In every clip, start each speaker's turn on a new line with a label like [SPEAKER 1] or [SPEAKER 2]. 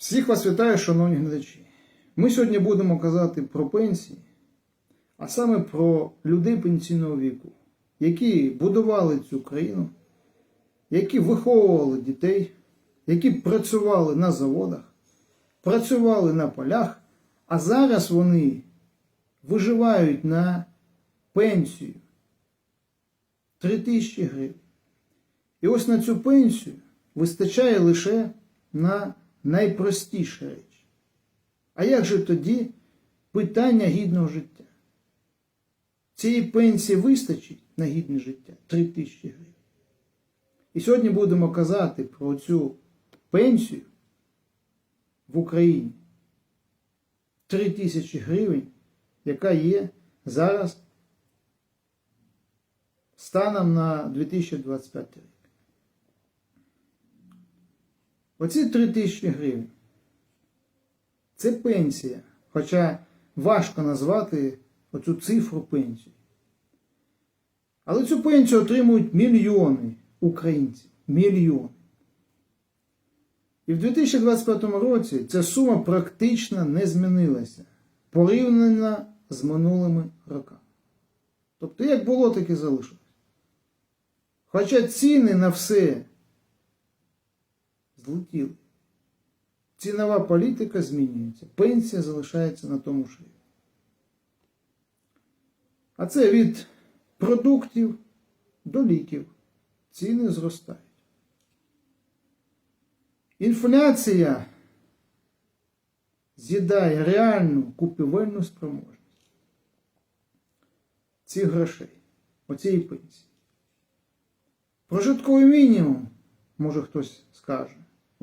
[SPEAKER 1] Всіх вас вітаю, шановні глядачі. Ми сьогодні будемо казати про пенсії, а саме про людей пенсійного віку, які будували цю країну, які виховували дітей, які працювали на заводах, працювали на полях, а зараз вони виживають на пенсію 3 тисячі гривень. І ось на цю пенсію вистачає лише на найпростіші речі. А як же тоді питання гідного життя? Цієї пенсії вистачить на гідне життя 3 тисячі гривень. І сьогодні будемо казати про цю пенсію в Україні 3 тисячі гривень, яка є зараз станом на 2025 рік. Оці 3 тисячі гривень. Це пенсія. Хоча важко назвати оцю цифру пенсію. Але цю пенсію отримують мільйони українців. Мільйони. І в 2025 році ця сума практично не змінилася порівняно з минулими роками. Тобто, як було, так і залишилось. Хоча ціни на все злетіли. Цінова політика змінюється, пенсія залишається на тому ж рівні. А це від продуктів до ліків. Ціни зростають. Інфляція з'їдає реальну купівельну спроможність цих грошей, оцієї пенсії. Прожитковий мінімум, може хтось скаже,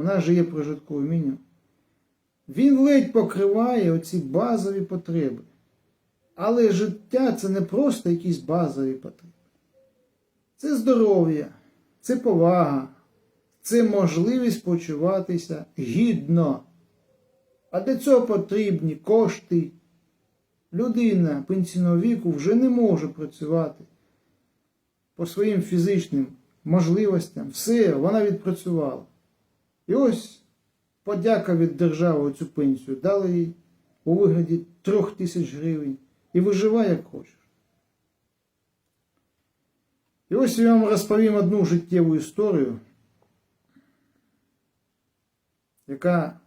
[SPEAKER 1] нас же є прожитковий мінімум. Він ледь покриває оці базові потреби. Але життя це не просто якісь базові потреби. Це здоров'я, це повага, це можливість почуватися гідно. А для цього потрібні кошти. Людина пенсійного віку вже не може працювати по своїм фізичним можливостям. Все, вона відпрацювала. І ось подяка від держави цю пенсію дали їй у вигляді трьох тисяч гривень і виживай як хочеш. І ось я вам розповім одну життєву історію, яка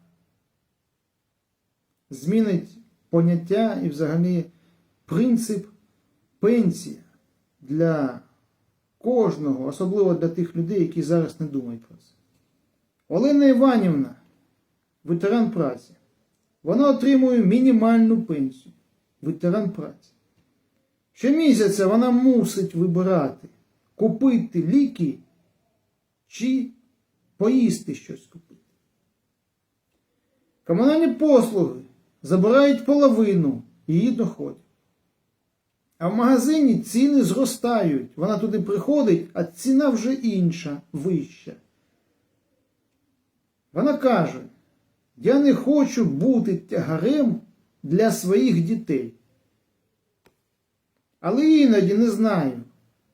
[SPEAKER 1] змінить поняття і взагалі принцип пенсії для кожного, особливо для тих людей, які зараз не думають про це. Олена Іванівна, ветеран праці, вона отримує мінімальну пенсію. Ветеран праці. Щомісяця вона мусить вибирати, купити ліки чи поїсти щось купити. Комунальні послуги забирають половину її доходів. А в магазині ціни зростають. Вона туди приходить, а ціна вже інша, вища. Вона каже: я не хочу бути тягарем для своїх дітей. Але іноді не знаю,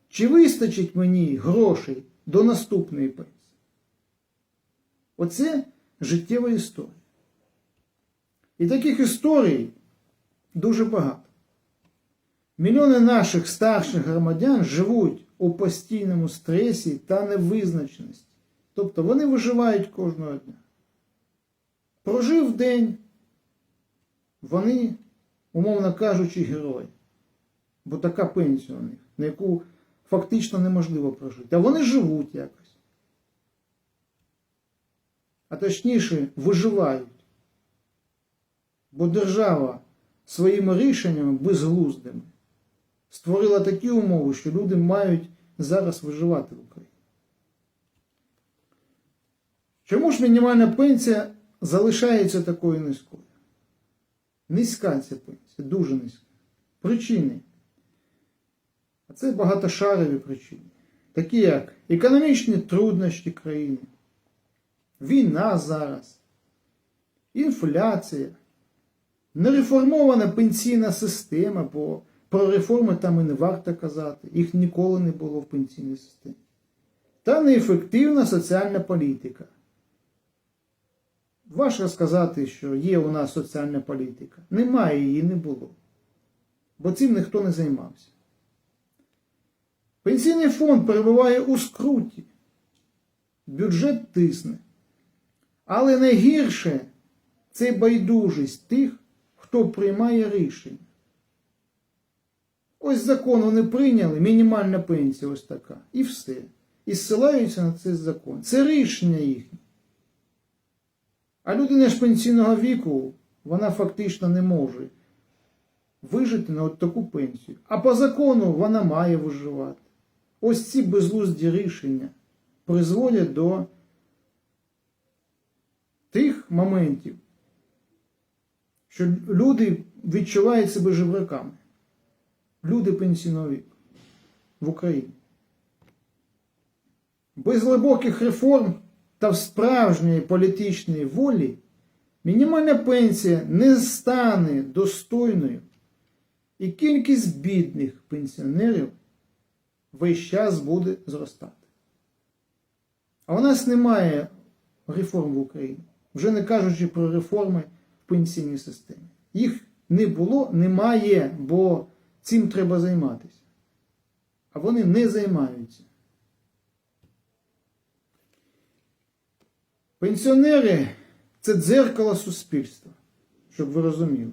[SPEAKER 1] чи вистачить мені грошей до наступної пенсії. Оце життєва історія. І таких історій дуже багато. Мільйони наших старших громадян живуть у постійному стресі та невизначеності. Тобто вони виживають кожного дня. Прожив день, вони, умовно кажучи, герої. Бо така пенсія у них, на яку фактично неможливо прожити. А вони живуть якось. А точніше, виживають. Бо держава своїми рішеннями безглуздими створила такі умови, що люди мають зараз виживати в Україні. Чому ж мінімальна пенсія залишається такою низькою? Низька ця пенсія, дуже низька. Причини. А це багатошарові причини. Такі як економічні труднощі країни, війна зараз, інфляція, нереформована пенсійна система, бо про реформи там і не варто казати, їх ніколи не було в пенсійній системі. Та неефективна соціальна політика. Ваш розказати, що є у нас соціальна політика. Немає її, не було. Бо цим ніхто не займався. Пенсійний фонд перебуває у скруті. Бюджет тисне. Але найгірше це байдужість тих, хто приймає рішення. Ось закон вони прийняли, мінімальна пенсія ось така. І все. І зсилаються на цей закон. Це рішення їхнє. А людина ж пенсійного віку, вона фактично не може вижити на от таку пенсію. А по закону вона має виживати. Ось ці безглузді рішення призводять до тих моментів, що люди відчувають себе жебраками. Люди пенсійного віку в Україні. Без глибоких реформ та в справжньої політичної волі мінімальна пенсія не стане достойною, і кількість бідних пенсіонерів весь час буде зростати. А у нас немає реформ в Україні, вже не кажучи про реформи в пенсійній системі. Їх не було, немає, бо цим треба займатися. А вони не займаються. Пенсіонери це дзеркало суспільства, щоб ви розуміли.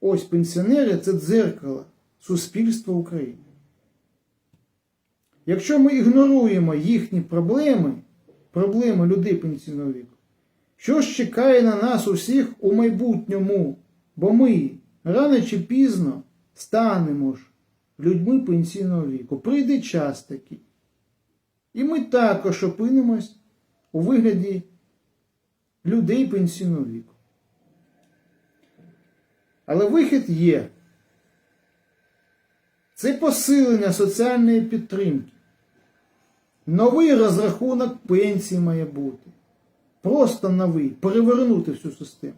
[SPEAKER 1] Ось пенсіонери це дзеркало суспільства України. Якщо ми ігноруємо їхні проблеми, проблеми людей пенсійного віку, що ж чекає на нас усіх у майбутньому? Бо ми рано чи пізно станемо ж людьми пенсійного віку. Прийде час такий. І ми також опинимось у вигляді людей пенсійного віку. Але вихід є. Це посилення соціальної підтримки. Новий розрахунок пенсії має бути. Просто новий. Перевернути всю систему.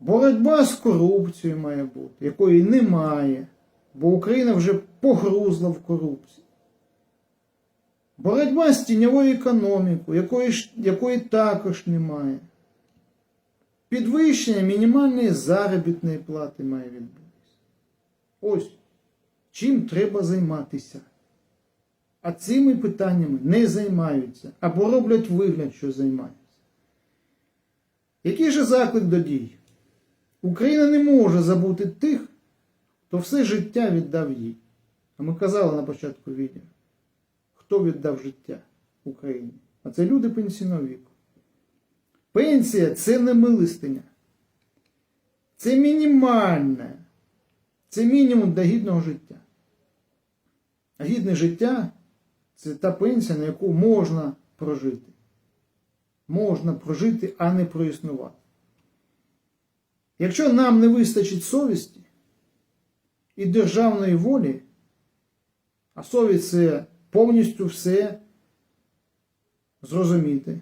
[SPEAKER 1] Боротьба з корупцією має бути, якої немає, бо Україна вже погрузла в корупцію. Боротьба з тіньовою економікою, якої, якої також немає. Підвищення мінімальної заробітної плати має відбутися. Ось чим треба займатися. А цими питаннями не займаються або роблять вигляд, що займаються. Який же заклик до дій? Україна не може забути тих, хто все життя віддав їй. А ми казали на початку відео, хто віддав життя Україні. А це люди пенсійного віку. Пенсія це не милостиня. Це мінімальне. Це мінімум до гідного життя. А гідне життя це та пенсія, на яку можна прожити. Можна прожити, а не проіснувати. Якщо нам не вистачить совісті і державної волі, а совість це повністю все зрозуміти,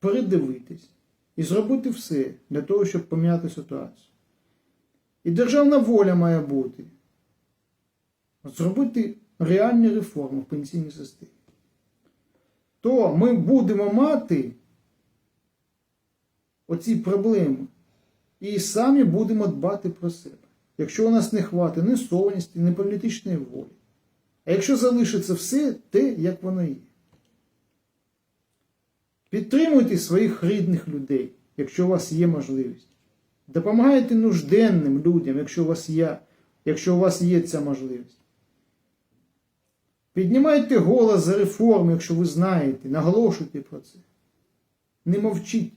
[SPEAKER 1] передивитись і зробити все для того, щоб поміняти ситуацію. І державна воля має бути зробити реальні реформи в пенсійній системі. То ми будемо мати оці проблеми і самі будемо дбати про себе. Якщо у нас не хватить ні совісті, ні політичної волі. А якщо залишиться все те, як воно є. Підтримуйте своїх рідних людей, якщо у вас є можливість. Допомагайте нужденним людям, якщо у вас є, якщо у вас є ця можливість. Піднімайте голос за реформи, якщо ви знаєте, наголошуйте про це. Не мовчіть.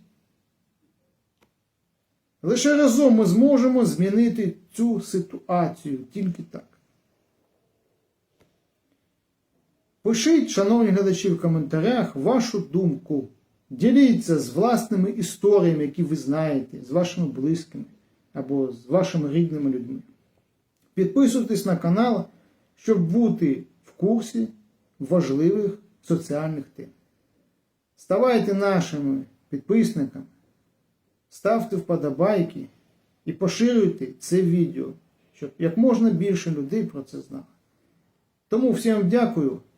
[SPEAKER 1] Лише разом ми зможемо змінити цю ситуацію тільки так. Пишіть, шановні глядачі, в коментарях вашу думку. Діліться з власними історіями, які ви знаєте, з вашими близькими або з вашими рідними людьми. Підписуйтесь на канал, щоб бути в курсі важливих соціальних тем. Ставайте нашими підписниками, ставте вподобайки і поширюйте це відео, щоб як можна більше людей про це знало. Тому всім дякую